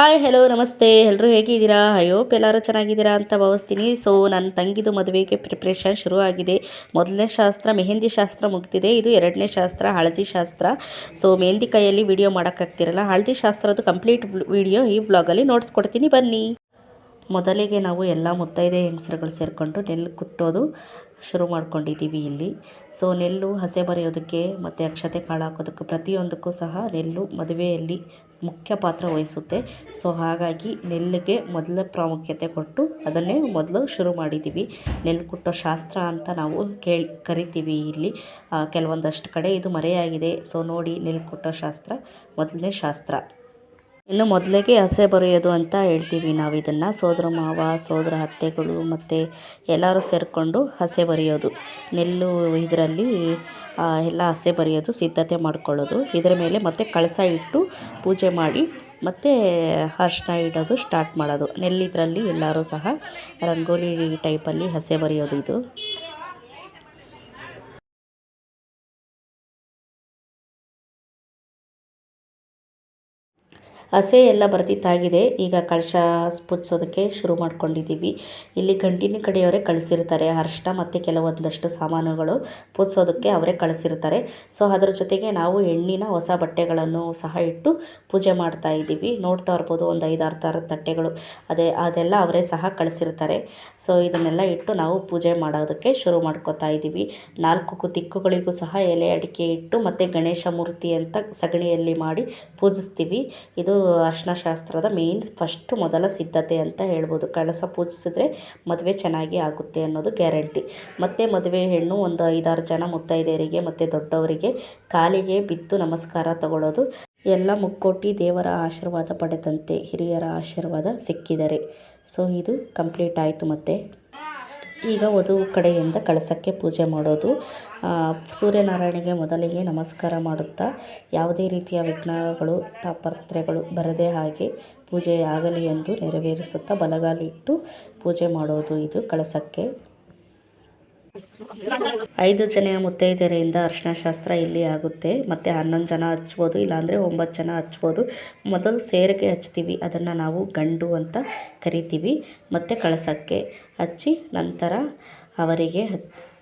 Hi hello ನಮಸ್ತೆ. ಎಲ್ಲರೂ ಹೇಗಿದ್ದೀರಾ? ಅಯ್ಯೋ ಎಲ್ಲರೂ ಚೆನ್ನಾಗಿದ್ದೀರಾ ಅಂತ ಭಾವಿಸ್ತೀನಿ. ಸೊ ನನ್ನ ತಂಗಿದು ಮದುವೆಗೆ ಪ್ರಿಪ್ರೇಷನ್ ಶುರು ಆಗಿದೆ ಮೊದಲನೇ ಶಾಸ್ತ್ರ ಮೆಹಂದಿ ಶಾಸ್ತ್ರ ಮುಗ್ದಿದೆ. ಇದು ಎರಡನೇ ಶಾಸ್ತ್ರ, ಹಳದಿ ಶಾಸ್ತ್ರ. ಸೊ ಮೆಹಂದಿ ಕೈಯಲ್ಲಿ ವಿಡಿಯೋ ಮಾಡೋಕ್ಕಾಗ್ತಿರಲ್ಲ. ಹಳದಿ ಶಾಸ್ತ್ರದ್ದು ಕಂಪ್ಲೀಟ್ ವಿಡಿಯೋ ಈ ವ್ಲಾಗಲ್ಲಿ ನೋಡಿಸ್ಕೊಡ್ತೀನಿ. ಬನ್ನಿ. ಮೊದಲಿಗೆ ನಾವು ಎಲ್ಲ ಮುತ್ತೈದೆ ಹೆಂಗಸರುಗಳು ಸೇರಿಕೊಂಡು ನೆಲ್ಲು ಕುಟ್ಟೋದು. ಶುರು ಮಾಡ್ಕೊಂಡಿದ್ದೀವಿ ಇಲ್ಲಿ. ಸೊ ನೆಲ್ಲು ಹಸೆ ಬರೆಯೋದಕ್ಕೆ ಮತ್ತು ಅಕ್ಷತೆ ಕಾಳು ಹಾಕೋದಕ್ಕೆ ಪ್ರತಿಯೊಂದಕ್ಕೂ ಸಹ ನೆಲ್ಲು ಮದುವೆಯಲ್ಲಿ ಮುಖ್ಯ ಪಾತ್ರ ವಹಿಸುತ್ತೆ. ಸೊ ಹಾಗಾಗಿ ನೆಲ್ಲಿಗೆ ಮೊದಲ ಪ್ರಾಮುಖ್ಯತೆ ಕೊಟ್ಟು ಅದನ್ನೇ ಮೊದಲು ಶುರು ಮಾಡಿದ್ದೀವಿ. ನೆಲ್ಲು ಕುಟ್ಟೋ ಶಾಸ್ತ್ರ ಅಂತ ನಾವು ಕೇಳಿ, ಕರಿತೀವಿ ಇಲ್ಲಿ. ಕೆಲವೊಂದಷ್ಟು ಕಡೆ ಇದು ಮರೆಯಾಗಿದೆ. ಸೊ ನೋಡಿ ನೆಲ್ಲು ಕುಟ್ಟೋ ಶಾಸ್ತ್ರ, ಮೊದಲನೇ ಶಾಸ್ತ್ರ. ಇನ್ನು ಮೊದಲಿಗೆ ಹಸೆ ಬರೆಯೋದು ಅಂತ ಹೇಳ್ತೀವಿ ನಾವು ಇದನ್ನು. ಸೋದರ ಮಾವ, ಸೋದರ ಅತ್ತೆಗಳು ಮತ್ತು ಎಲ್ಲರೂ ಸೇರಿಕೊಂಡು ಹಸೆ ಬರೆಯೋದು. ನೆಲ್ಲು ಇದರಲ್ಲಿ ಎಲ್ಲ ಹಸೆ ಬರೆಯೋದು, ಸಿದ್ಧತೆ ಮಾಡ್ಕೊಳ್ಳೋದು. ಇದರ ಮೇಲೆ ಮತ್ತೆ ಕಳಸ ಇಟ್ಟು ಪೂಜೆ ಮಾಡಿ ಮತ್ತು ಅರ್ಶಿನ ಇಡೋದು ಸ್ಟಾರ್ಟ್ ಮಾಡೋದು. ನೆಲ್ಲಿದ್ರಲ್ಲಿ ಎಲ್ಲರೂ ಸಹ ರಂಗೋಲಿ ಟೈಪಲ್ಲಿ ಹಸೆ ಬರೆಯೋದು ಇದು. ಹಸೆ ಎಲ್ಲ ಬರ್ತಿತ್ತಾಗಿದೆ ಈಗ ಕಳಶ ಪುಚ್ಸೋದಕ್ಕೆ ಶುರು ಮಾಡ್ಕೊಂಡಿದ್ದೀವಿ. ಇಲ್ಲಿ ಗಂಟಿನ ಕಡೆಯವರೇ ಕಳಿಸಿರ್ತಾರೆ. ಅರ್ಶಿನ ಮತ್ತು ಕೆಲವೊಂದಷ್ಟು ಸಾಮಾನುಗಳು ಪೂಜಿಸೋದಕ್ಕೆ ಅವರೇ ಕಳಿಸಿರ್ತಾರೆ. ಸೊ ಅದರ ಜೊತೆಗೆ ನಾವು ಹೆಣ್ಣಿನ ಹೊಸ ಬಟ್ಟೆಗಳನ್ನು ಸಹ ಇಟ್ಟು ಪೂಜೆ ಮಾಡ್ತಾ ಇದ್ದೀವಿ. ನೋಡ್ತಾ ಇರ್ಬೋದು, ಒಂದು ಐದಾರು ಥರದ ತಟ್ಟೆಗಳು. ಅದೇ, ಅದೆಲ್ಲ ಅವರೇ ಸಹ ಕಳಿಸಿರ್ತಾರೆ. ಸೊ ಇದನ್ನೆಲ್ಲ ಇಟ್ಟು ನಾವು ಪೂಜೆ ಮಾಡೋದಕ್ಕೆ ಶುರು ಮಾಡ್ಕೋತಾ ಇದ್ದೀವಿ. ನಾಲ್ಕು ದಿಕ್ಕುಗಳಿಗೂ ಸಹ ಎಲೆ ಅಡಿಕೆ ಇಟ್ಟು ಮತ್ತು ಗಣೇಶ ಮೂರ್ತಿ ಅಂತ ಸಗಣಿಯಲ್ಲಿ ಮಾಡಿ ಪೂಜಿಸ್ತೀವಿ. ಇದು ಅರ್ಶಿನ ಶಾಸ್ತ್ರದ ಮೇಯ್ನ್ ಫಸ್ಟ್ ಮೊದಲ ಸಿದ್ಧತೆ ಅಂತ ಹೇಳ್ಬೋದು. ಕಳಸ ಪೂಜಿಸಿದ್ರೆ ಮದುವೆ ಚೆನ್ನಾಗಿ ಆಗುತ್ತೆ ಅನ್ನೋದು ಗ್ಯಾರಂಟಿ ಮತ್ತು ಮದುವೆ ಹೆಣ್ಣು ಒಂದು ಐದಾರು ಜನ ಮುತ್ತೈದೆಯರಿಗೆ ಮತ್ತು ದೊಡ್ಡವರಿಗೆ ಕಾಲಿಗೆ ಬಿದ್ದು ನಮಸ್ಕಾರ ತಗೊಳ್ಳೋದು ಎಲ್ಲ ಮುಕ್ಕೋಟಿ ದೇವರ ಆಶೀರ್ವಾದ ಪಡೆದಂತೆ ಹಿರಿಯರ ಆಶೀರ್ವಾದ ಸಿಕ್ಕಿದರೆ. ಸೊ ಇದು ಕಂಪ್ಲೀಟ್ ಆಯಿತು ಮತ್ತು. ಈಗ ವಧು ಕಡೆಯಿಂದ ಕಳಸಕ್ಕೆ ಪೂಜೆ ಮಾಡೋದು. ಸೂರ್ಯನಾರಾಯಣಿಗೆ ಮೊದಲಿಗೆ ನಮಸ್ಕಾರ ಮಾಡುತ್ತಾ, ಯಾವುದೇ ರೀತಿಯ ವಿಘ್ನಗಳು ತಾಪತ್ರೆಗಳು ಬರದೇ ಹಾಗೆ ಪೂಜೆ ಆಗಲಿ ಎಂದು ನೆರವೇರಿಸುತ್ತಾ ಬಲಗಾಲಿಟ್ಟು ಪೂಜೆ ಮಾಡೋದು. ಇದು ಕಳಸಕ್ಕೆ ಐದು ಜನ ಮುತ್ತೈದೆಯರಿಂದ ಅರ್ಶಿನ ಶಾಸ್ತ್ರ ಇಲ್ಲಿ ಆಗುತ್ತೆ. ಮತ್ತು ಹನ್ನೊಂದು ಜನ ಹಚ್ಬೋದು, ಇಲ್ಲಾಂದರೆ ಒಂಬತ್ತು ಜನ ಹಚ್ಬೋದು. ಮೊದಲು ಸೇರಿಗೆ ಹಚ್ತೀವಿ, ಅದನ್ನು ನಾವು ಗಂಡು ಅಂತ ಕರಿತೀವಿ. ಮತ್ತು ಕಳಸಕ್ಕೆ ಹಚ್ಚಿ ನಂತರ ಅವರಿಗೆ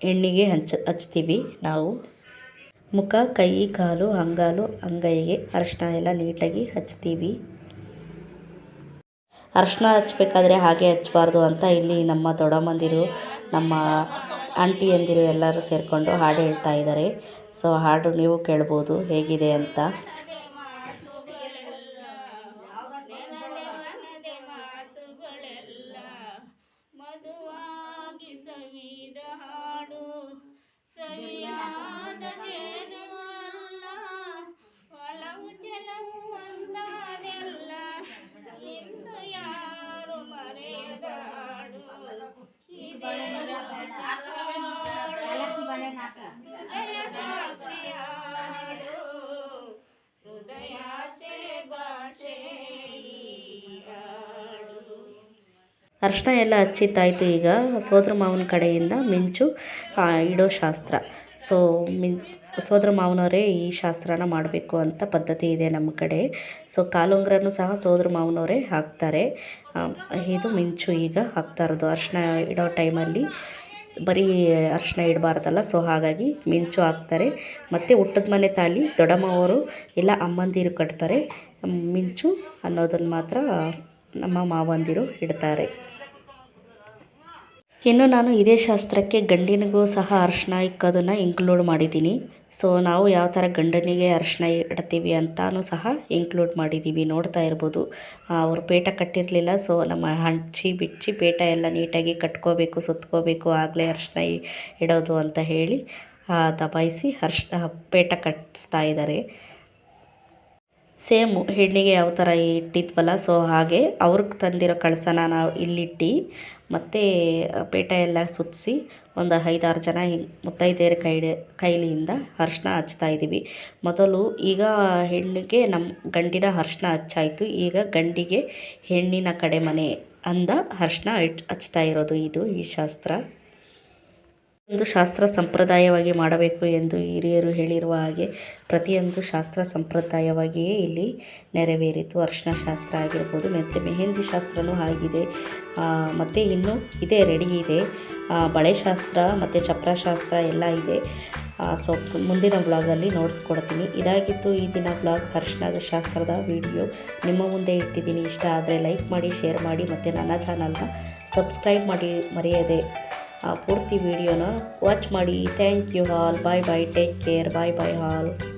ಹೆಣ್ಣಿಗೆ ಹಂಚ, ಹಚ್ತೀವಿ ನಾವು. ಮುಖ, ಕೈ, ಕಾಲು, ಅಂಗಾಲು, ಅಂಗೈಗೆ ಅರಶಿನ ಎಲ್ಲ ನೀಟಾಗಿ ಹಚ್ತೀವಿ. ಅರಶಿನ ಹಚ್ಬೇಕಾದ್ರೆ ಹಾಗೆ ಹಚ್ಬಾರ್ದು ಅಂತ ಇಲ್ಲಿ ನಮ್ಮ ದೊಡ್ಡಮ್ಮಂದಿರು, ನಮ್ಮ ಆಂಟಿಯಂದಿರು ಎಲ್ಲರೂ ಸೇರಿಕೊಂಡು ಹಾಡು ಹೇಳ್ತಾ ಇದ್ದಾರೆ. ಸೊ ಹಾಡು ನೀವು ಕೇಳ್ಬೋದು ಹೇಗಿದೆ ಅಂತ. ಅರ್ಶಿನ ಎಲ್ಲ ಹಚ್ಚಿದ್ದಾಯ್ತು ಈಗ. ಸೋದರ ಮಾವನ ಕಡೆಯಿಂದ ಮಿಂಚು ಇಡೋ ಶಾಸ್ತ್ರ. ಸೊ ಮಿನ್ ಸೋದರ ಮಾವನವರೇ ಈ ಶಾಸ್ತ್ರನ ಮಾಡಬೇಕು ಅಂತ ಪದ್ಧತಿ ಇದೆ ನಮ್ಮ ಕಡೆ. ಸೊ ಕಾಲುಂಗ್ರನೂ ಸಹ ಸೋದರ ಮಾವನವರೇ ಹಾಕ್ತಾರೆ. ಇದು ಮಿಂಚು ಈಗ ಹಾಕ್ತಾ ಇರೋದು. ಅರ್ಶಿನ ಇಡೋ ಟೈಮಲ್ಲಿ ಬರೀ ಅರಿಶಿನ ಇಡಬಾರ್ದಲ್ಲ ಸೊ ಹಾಗಾಗಿ ಮಿಂಚು ಹಾಕ್ತಾರೆ. ಮತ್ತು ಹುಟ್ಟದ ಮನೆ ತಾಲಿ ದೊಡ್ಡಮ್ಮವರು ಇಲ್ಲ ಅಮ್ಮಂದಿರು ಕಟ್ತಾರೆ. ಮಿಂಚು ಅನ್ನೋದನ್ನು ಮಾತ್ರ ನಮ್ಮ ಮಾವಂದಿರು ಇಡ್ತಾರೆ. ಇನ್ನು ನಾನು ಇದೇ ಶಾಸ್ತ್ರಕ್ಕೆ ಗಂಡಿನಿಗೂ ಸಹ ಅರಿಶಿನ ಇಕ್ಕೋದನ್ನು ಇನ್ಕ್ಲೂಡ್ ಮಾಡಿದ್ದೀನಿ. ಸೊ ನಾವು ಯಾವ ಥರ ಗಂಡನಿಗೆ ಅರಿಶಿನ ಇಡ್ತೀವಿ ಅಂತಲೂ ಸಹ ಇನ್ಕ್ಲೂಡ್ ಮಾಡಿದ್ದೀವಿ. ನೋಡ್ತಾ ಇರ್ಬೋದು. ಅವರು ಪೇಟ ಕಟ್ಟಿರಲಿಲ್ಲ. ಸೊ ನಮ್ಮ ಹಂಚಿ, ಬಿಚ್ಚಿ ಪೇಟ ಎಲ್ಲ ನೀಟಾಗಿ ಕಟ್ಕೋಬೇಕು, ಸುತ್ಕೋಬೇಕು, ಆಗಲೇ ಅರಿಶಿನ ಇಡೋದು ಅಂತ ಹೇಳಿ ತಪಾಯಿಸಿ ಅರ್ಶಿನ ಪೇಟ ಕಟ್ಟಿಸ್ತಾ ಇದ್ದಾರೆ. ಸೇಮು ಹೆಣ್ಣಿಗೆ ಯಾವ ಥರ ಇಟ್ಟಿದ್ವಲ್ಲ ಸೊ ಹಾಗೆ ಅವ್ರಿಗೆ ತಂದಿರೋ ಕಳಸನ ನಾವು ಇಲ್ಲಿಟ್ಟು ಮತ್ತು ಪೇಟ ಎಲ್ಲ ಸುತ್ತಿಸಿ ಒಂದು ಐದಾರು ಜನ ಹಿಂಗೆ ಮುತ್ತೈದೆಯರ ಕೈ ಕೈಲಿಯಿಂದ ಅರ್ಶಿನ ಹಚ್ತಾ ಇದ್ದೀವಿ ಮೊದಲು ಈಗ ಹೆಣ್ಣಿಗೆ ನಮ್ಮ ಗಂಡಿನ ಅರ್ಶಿನ ಹಚ್ಚಾಯಿತು. ಈಗ ಗಂಡಿಗೆ ಹೆಣ್ಣಿನ ಕಡೆ ಮನೆ ಅಂದ ಅರ್ಶಿನ ಹಚ್ ಹಚ್ತಾ ಇರೋದು ಇದು ಈ ಶಾಸ್ತ್ರ. ಒಂದು ಶಾಸ್ತ್ರ ಸಂಪ್ರದಾಯವಾಗಿ ಮಾಡಬೇಕು ಎಂದು ಹಿರಿಯರು ಹೇಳಿರುವ ಹಾಗೆ ಪ್ರತಿಯೊಂದು ಶಾಸ್ತ್ರ ಸಂಪ್ರದಾಯವಾಗಿಯೇ ಇಲ್ಲಿ ನೆರವೇರಿತು. ಅರ್ಶಿನ ಶಾಸ್ತ್ರ ಆಗಿರ್ಬೋದು ಮತ್ತು ಮೆಹಂದಿ ಶಾಸ್ತ್ರನೂ ಆಗಿದೆ. ಮತ್ತು ಇನ್ನೂ ಇದೆ, ರೆಡಿ ಇದೆ. ಬಳೆ ಶಾಸ್ತ್ರ ಮತ್ತು ಚಪ್ರ ಶಾಸ್ತ್ರ ಎಲ್ಲ ಇದೆ. ಸೊ ಮುಂದಿನ ಬ್ಲಾಗಲ್ಲಿ ನೋಡಿಸ್ಕೊಡ್ತೀನಿ. ಇದಾಗಿತ್ತು ಈ ದಿನ ಬ್ಲಾಗ್. ಅರಿಶಿಣದ ಶಾಸ್ತ್ರದ ವಿಡಿಯೋ ನಿಮ್ಮ ಮುಂದೆ ಇಟ್ಟಿದ್ದೀನಿ. ಇಷ್ಟ ಆದರೆ ಲೈಕ್ ಮಾಡಿ, ಶೇರ್ ಮಾಡಿ ಮತ್ತು ನನ್ನ ಚಾನಲ್ನ ಸಬ್ಸ್ಕ್ರೈಬ್ ಮಾಡಿ ಮರೆಯದೆ. ಆ ಪೂರ್ತಿ ವಿಡಿಯೋನ ವಾಚ್ ಮಾಡಿ. Thank you all bye bye take care bye bye all